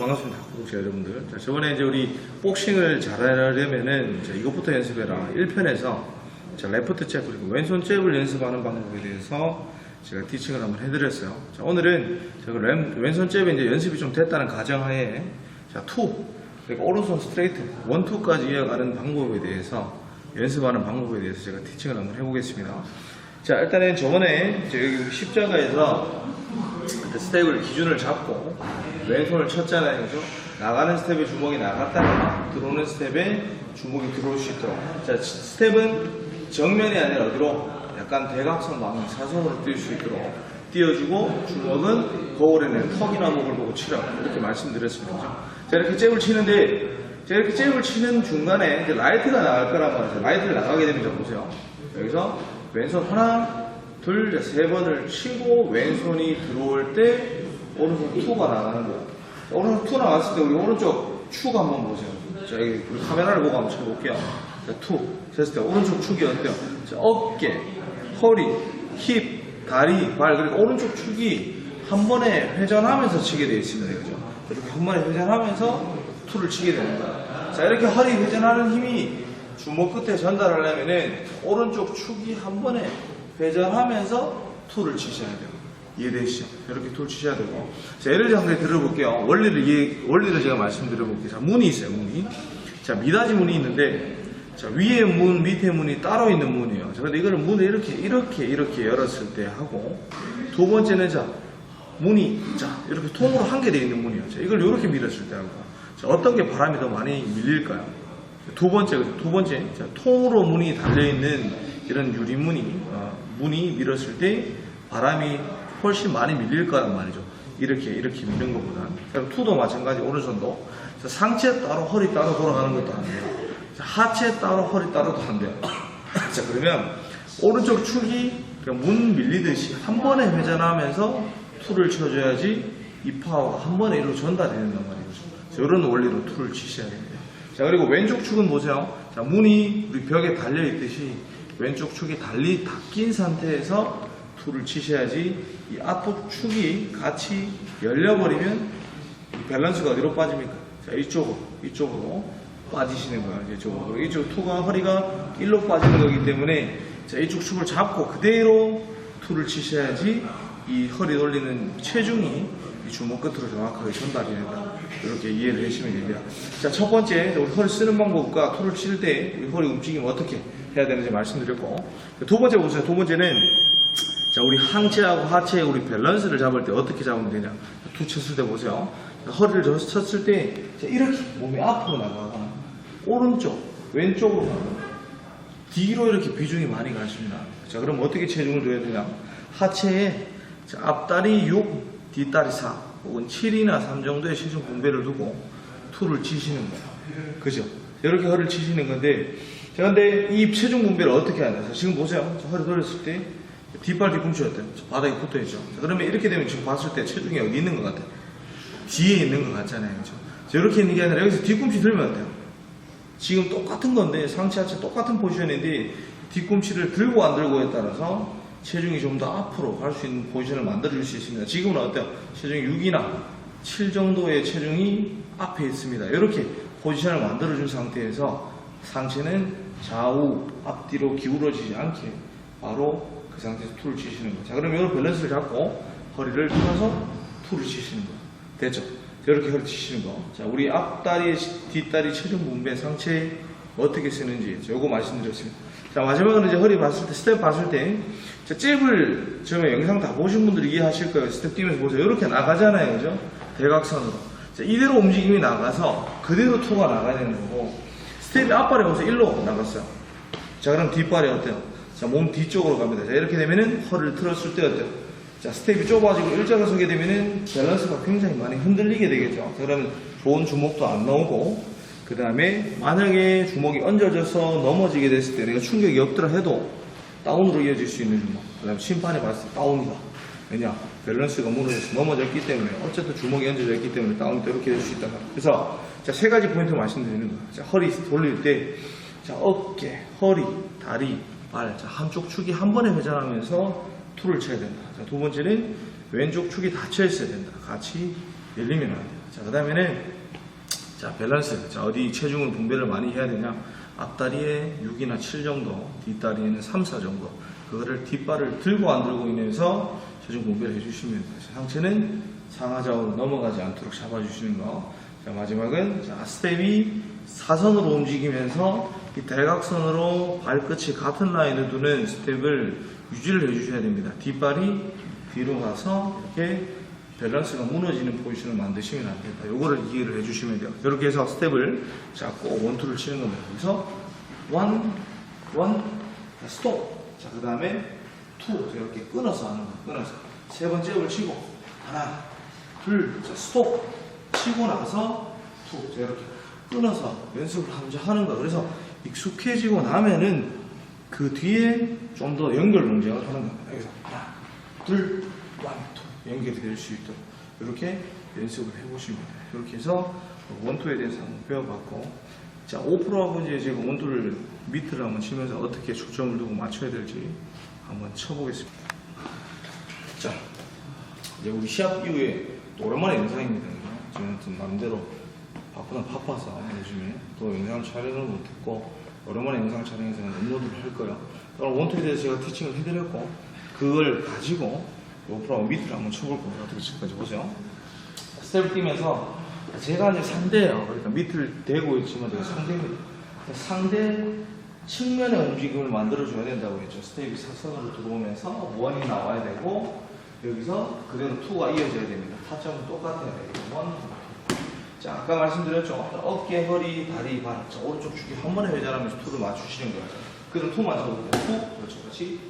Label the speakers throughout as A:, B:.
A: 자, 반갑습니다. 구독자 여러분들. 자, 저번에 이제 우리 복싱을 잘하려면은 자, 이것부터 연습해라. 1편에서 자, 레프트 잽 그리고 왼손 잽을 연습하는 방법에 대해서 제가 티칭을 한번 해드렸어요. 자, 오늘은 제가 램- 왼손 잽이 이제 연습이 좀 됐다는 가정하에 자, 투 그리고 오른손 스트레이트 원, 투까지 이어가는 방법에 대해서 연습하는 방법에 대해서 제가 티칭을 한번 해보겠습니다. 자, 일단은 저번에 이제 여기 십자가에서 그 스텝을 기준을 잡고 왼손을 쳤잖아요. 그죠? 나가는 스텝에 주먹이 나갔다가 들어오는 스텝에 주먹이 들어올 수 있도록. 자, 스텝은 정면이 아니라 어디로? 약간 대각선 방향 사선으로 뛸 수 있도록 띄워주고 주먹은 거울에는 턱이나 목을 보고 치라고 이렇게 말씀드렸습니다. 자, 이렇게 잽을 치는데 자, 이렇게 잽을 치는 중간에 이제 라이트가 나갈 거란 말이죠. 라이트를 나가게 되면 자 보세요. 여기서 왼손 하나, 둘, 세 번을 치고 왼손이 들어올 때 오른손 투가 나가는 거야. 오른손 투 나왔을 때 우리 오른쪽 축 한번 보세요. 자, 여기 우리 카메라를 보고 한번 쳐볼게요. 자, 투. 됐을 때 오른쪽 축이 어때요? 자, 어깨, 허리, 힙, 다리, 발, 그리고 오른쪽 축이 한 번에 회전하면서 치게 되어 있습니다. 그죠? 이렇게 한 번에 회전하면서 투를 치게 거야. 자, 이렇게 허리 회전하는 힘이 주먹 끝에 전달하려면은 오른쪽 축이 한 번에 회전하면서 투를 치셔야 돼요. 이해되시죠? 이렇게 투를 치셔야 되고. 자, 예를 들어 한번 들어볼게요. 원리를 이해, 원리를 제가 말씀드려볼게요. 자, 문이 있어요, 문이. 자, 미닫이 문이 있는데, 자, 위에 문, 밑에 문이 따로 있는 문이에요. 자, 근데 이거를 문을 이렇게, 이렇게, 이렇게 열었을 때 하고, 두 번째는 자, 문이, 자, 이렇게 통으로 한 개 되어 있는 문이에요. 자, 이걸 이렇게 밀었을 때 하고. 자, 어떤 게 바람이 더 많이 밀릴까요? 두 번째, 두 번째, 자, 통으로 문이 달려있는 이런 유리문이, 어, 문이 밀었을 때 바람이 훨씬 많이 밀릴 거란 말이죠. 이렇게, 이렇게 미는 것보다. 그럼 투도 마찬가지, 오른손도. 자, 상체 따로, 허리 따로 돌아가는 것도 안 돼요. 자, 하체 따로, 허리 따로도 안 돼요. 자, 그러면 오른쪽 축이 문 밀리듯이 한 번에 회전하면서 투를 쳐줘야지 이 파워가 한 번에 이로 전달이 된단 말이죠. 자, 이런 원리로 투를 치셔야 됩니다. 자, 그리고 왼쪽 축은 보세요. 자, 문이 우리 벽에 달려 있듯이 왼쪽 축이 달리 닫힌 상태에서 투를 치셔야지 이 앞쪽 축이 같이 열려버리면 이 밸런스가 어디로 빠집니까? 자, 이쪽으로, 이쪽으로 빠지시는 거예요. 이쪽으로. 이쪽 투가 허리가 일로 빠지는 거기 때문에 자, 이쪽 축을 잡고 그대로 투를 치셔야지 이 허리 돌리는 체중이 이 주먹 끝으로 정확하게 전달이 된다. 이렇게 이해를 해주시면 됩니다. 자, 첫 번째, 우리 허리 쓰는 방법과 투를 칠때 허리 움직임 어떻게 해야 되는지 말씀드렸고, 두 번째 보세요. 두 번째는 자, 우리 항체하고 하체의 우리 밸런스를 잡을 때 어떻게 잡으면 되냐. 투 쳤을 때 보세요. 허리를 저 쳤을 때 자, 이렇게 몸이 앞으로 나가거나 오른쪽, 왼쪽으로 가거나 뒤로 이렇게 비중이 많이 가십니다. 자, 그럼 어떻게 체중을 줘야 되냐? 하체에 자, 앞다리 6, 뒷다리 4, 혹은 7이나 3 정도의 체중 분배를 두고 투를 치시는 거예요. 그죠? 이렇게 허리를 치시는 건데, 자, 근데 이 체중 분배를 어떻게 하냐? 자, 지금 보세요. 자, 허리 돌렸을 때 뒷발 뒤꿈치 어때요? 자, 바닥에 붙어 있죠. 자, 그러면 이렇게 되면 지금 봤을 때 체중이 어디 있는 것 같아요? 뒤에 있는 것 같잖아요. 그죠? 자, 이렇게 있는 게 아니라 여기서 뒤꿈치 들면 어때요? 지금 똑같은 건데 상체 하체 똑같은 포지션인데 뒤꿈치를 들고 안 들고에 따라서 체중이 좀 더 앞으로 갈 수 있는 포지션을 만들어 줄 수 있습니다. 지금은 어때요? 체중이 6이나 7 정도의 체중이 앞에 있습니다. 이렇게 포지션을 만들어 준 상태에서 상체는 좌우 앞뒤로 기울어지지 않게 바로 그 상태에서 툴을 치시는 거예요. 자, 그럼 이런 밸런스를 잡고 허리를 펴서 툴을 치시는 거예요. 됐죠? 이렇게 허리 치시는 거. 자, 우리 앞다리, 뒷다리 체중 분배 상체 어떻게 쓰는지 요거 말씀드렸습니다. 자, 마지막으로 이제 허리 봤을 때, 스텝 봤을 때, 자, 잽을 처음에 영상 다 보신 분들이 이해하실 거예요. 스텝 뛰면서 보세요. 이렇게 나가잖아요. 그죠? 대각선으로. 자, 이대로 움직임이 나가서 그대로 투가 나가야 되는 거고, 스텝이 앞발에 보세요. 일로 나갔어요. 자, 그럼 뒷발이 어때요? 자, 몸 뒤쪽으로 갑니다. 자, 이렇게 되면은 허리를 틀었을 때 어때요? 자, 스텝이 좁아지고 일자로 서게 되면은 밸런스가 굉장히 많이 흔들리게 되겠죠. 자, 그러면 좋은 주먹도 안 나오고, 그 다음에 만약에 주먹이 얹어져서 넘어지게 됐을 때 내가 충격이 없더라 해도 다운으로 이어질 수 있는 주먹. 그 다음에 심판이 봤을 때 다운이다. 왜냐? 밸런스가 무너져서 넘어졌기 때문에 어쨌든 주먹이 얹어져 있기 때문에 다운이 또 이렇게 될 수 있다. 그래서 자, 세 가지 포인트 말씀드리는 거예요. 자, 허리 돌릴 때 자, 어깨, 허리, 다리, 발. 자, 한쪽 축이 한 번에 회전하면서 투를 쳐야 된다. 자, 두 번째는 왼쪽 축이 닫혀 있어야 된다. 같이 열리면 안 돼요. 자, 그 다음에는 자, 밸런스. 자, 어디 체중을 분배를 많이 해야 되냐? 앞다리에 6이나 7 정도, 뒷다리에는 3, 4 정도. 그거를 뒷발을 들고 안 들고 인해서 체중 분배를 해주시면 돼요. 자, 상체는 상하좌우로 넘어가지 않도록 잡아주시는 거. 자, 마지막은 자, 스텝이 사선으로 움직이면서 이 대각선으로 발끝이 같은 라인을 두는 스텝을 유지를 해주셔야 됩니다. 뒷발이 뒤로 가서 이렇게 밸런스가 무너지는 포지션을 만드시면 안 된다. 요거를 이해를 해주시면 돼요. 이렇게 해서 스텝을 잡고 원투를 치는 겁니다. 그래서 원, 원, 자, 스톱. 자, 그 다음에 투. 이렇게 끊어서 하는 거. 끊어서. 세 번째 을 치고 하나, 둘, 자, 스톱. 치고 나서 투. 자, 이렇게 끊어서 연습을 하면서 하는 거. 그래서 익숙해지고 나면은 그 뒤에 좀 더 연결 동작을 하는 겁니다. 여기서 하나, 둘, 원, 투 연결이 될 수 있도록 이렇게 연습을 해보시면 돼요. 이렇게 해서 원투에 대해서 한번 배워봤고 자, 5%하고 이제 제가 원투를 밑을 한번 치면서 어떻게 초점을 두고 맞춰야 될지 한번 쳐보겠습니다. 자, 이제 우리 시합 이후에 또 오랜만에 영상입니다. 저는 좀 나름대로 바쁘다 바빠서 요즘에 또 영상 촬영을 못했고 오랜만에 영상 촬영해서 업로드를 할 거예요. 오늘 원투에 대해서 제가 티칭을 해드렸고 그걸 가지고 로프라고 밑을 한번 쳐볼 겁니다. 어떻게 칠까지 보세요. 스텝을 뛰면서 제가 이제 상대예요. 그러니까 밑을 대고 있지만 제가 상대입니다. 상대 측면의 움직임을 만들어줘야 된다고 했죠. 스텝이 사선으로 들어오면서 원이 나와야 되고 여기서 그대로 투가 이어져야 됩니다. 타점은 똑같아야 되고 원, 투. 자 아까 말씀드렸죠. 어깨, 허리, 다리, 발. 자 오른쪽 축이 한 번에 회전하면서 투를 맞추시는 거예요. 그대로 투 맞춰볼게요. 투, 그렇죠, 그렇지.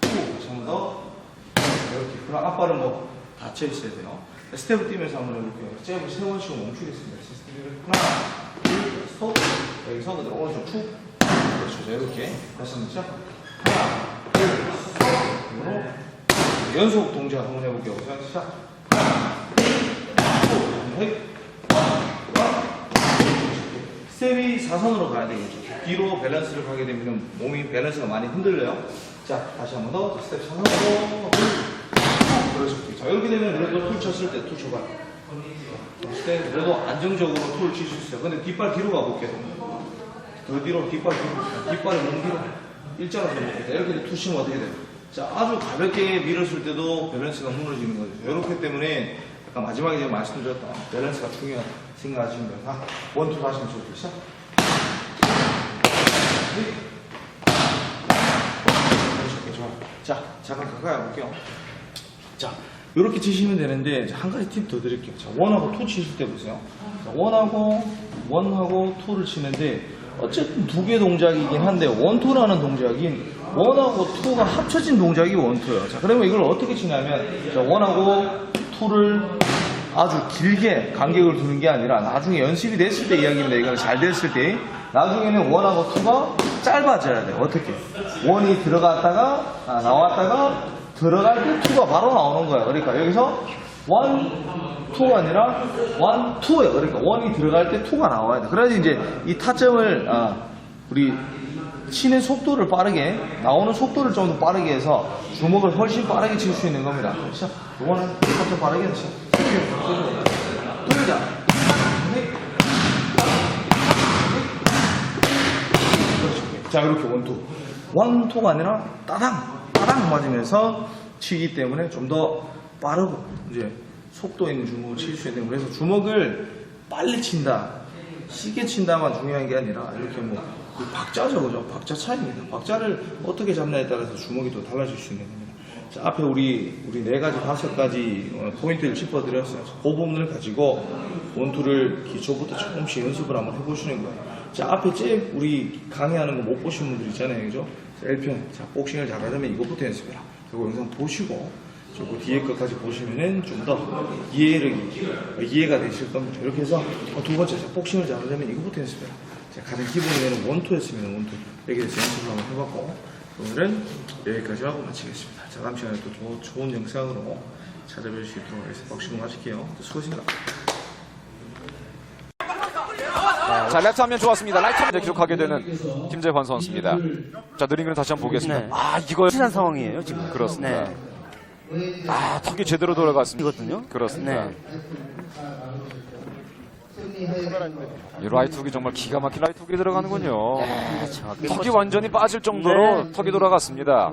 A: 투, 같이 한번 더. 이렇게. 그럼 앞발은 뭐 닫혀 있어야 돼요. 스텝을 뛰면서 한번 해볼게요. 잽을 세 번씩 멈추겠습니다. 스텝을 하나, 둘, 스톱. 여기서 그대로 오른쪽 툭. 그렇죠. 자, 이렇게. 다시 한번 시작. 하나, 둘, 스톱. 이거로 연속 동작 한번 해볼게요. 자, 시작. 하나, 둘, 셋. 스텝이 사선으로 가야 되겠죠. 뒤로 밸런스를 가게 되면 몸이 밸런스가 많이 흔들려요. 자, 다시 한 번 더. 스텝 사선으로. 그렇죠. 자, 이렇게 되면 그래도 툴 쳤을 때툴 쳐봐. 스텝 그래도 안정적으로 툴을 칠 수 있어요. 근데 뒷발 뒤로 가볼게요. 더 뒤로, 뒷발 뒤로. 뒷발을 몸 뒤로. 일자로 접니다. 이렇게 투 치면 어떻게 돼요? 자, 아주 가볍게 밀었을 때도 밸런스가 무너지는 거죠. 이렇기 때문에 아까 마지막에 제가 말씀드렸던 밸런스가 중요하다 생각하시면 돼요. 자, 원투 다시 한번 쳐볼게요. 시작. 네. 그렇죠. 좋아요. 자, 잠깐 가까이 와볼게요. 자, 이렇게 치시면 되는데 자, 한 가지 팁 더 드릴게요. 자, 원하고 투 치실 때 보세요. 자, 원하고 원하고 투를 치는데 어쨌든 두 개 동작이긴 한데 원투라는 동작인 원하고 투가 합쳐진 동작이 원투예요. 자, 그러면 이걸 어떻게 치냐면 자, 원하고 투를 아주 길게 간격을 두는 게 아니라 나중에 연습이 됐을 때 이야기입니다. 이거는 잘 됐을 때 나중에는 원하고 투가 짧아져야 돼요. 어떻게? 원이 들어갔다가 아, 나왔다가 들어갈 때 투가 바로 나오는 거예요. 그러니까 여기서 원, 투가 아니라 원, 투예요. 그러니까 원이 들어갈 때 투가 나와야 돼. 그래야지 이제 이 타점을 아, 우리 치는 속도를 빠르게 나오는 속도를 좀 더 빠르게 해서 주먹을 훨씬 빠르게 칠 수 있는 겁니다. 자, 이거는 타점 빠르게 치. 돌자. 자 이렇게 원투 원투가 아니라 따당 따당 맞으면서 치기 때문에 좀 더 빠르고 이제 속도 있는 주먹을 칠 수 있는 그래서 주먹을 빨리 친다 쉽게 친다만 중요한 게 아니라 이렇게 뭐그 박자죠 그죠? 박자 차이입니다. 박자를 어떻게 잡냐에 따라서 주먹이 또 달라질 수 있는 겁니다. 자, 앞에 우리 우리 네 가지 다섯 가지 어, 포인트를 짚어드렸어요. 그 부분을 가지고 원투를 기초부터 조금씩 연습을 한번 해보시는 거예요. 자 앞에 제 우리 강의하는 거 못 보신 분들 있잖아요 그죠? 1편. 자 복싱을 잘하려면 이것부터 연습해라. 그리고 영상 보시고 저그 뒤에 것까지 보시면은 좀 더 이해를 이해가 되실 겁니다. 이렇게 해서 어, 두 번째 자, 복싱을 잘하려면 이거부터 연습해라. 자, 가장 기본에는 원투였으면 원투 해서 연습을 한번 해봤고 오늘은 여기까지 하고 마치겠습니다. 자 다음 시간에 또 조- 좋은 영상으로 찾아뵐 수 있도록 하겠습니다. 복싱 마칠게요. 수고하셨습니다.
B: 자, 레프트 한면 좋았습니다. 라이트 한면 기록하게 되는 김재환 선수입니다. 자, 느린 그림 다시 한번 보겠습니다.
C: 네.
B: 아, 이걸
C: 실한 상황이에요 지금.
B: 그렇습니다.
C: 네.
B: 아, 턱이 제대로 돌아갔습니다.
C: 이거든요.
B: 그렇습니다.
C: 네.
B: 이 라이트 훅이 정말 기가 막힌 라이트 훅이 들어가는군요.
C: 네, 정확히
B: 턱이 완전히 빠질 정도로
C: 네.
B: 턱이 돌아갔습니다.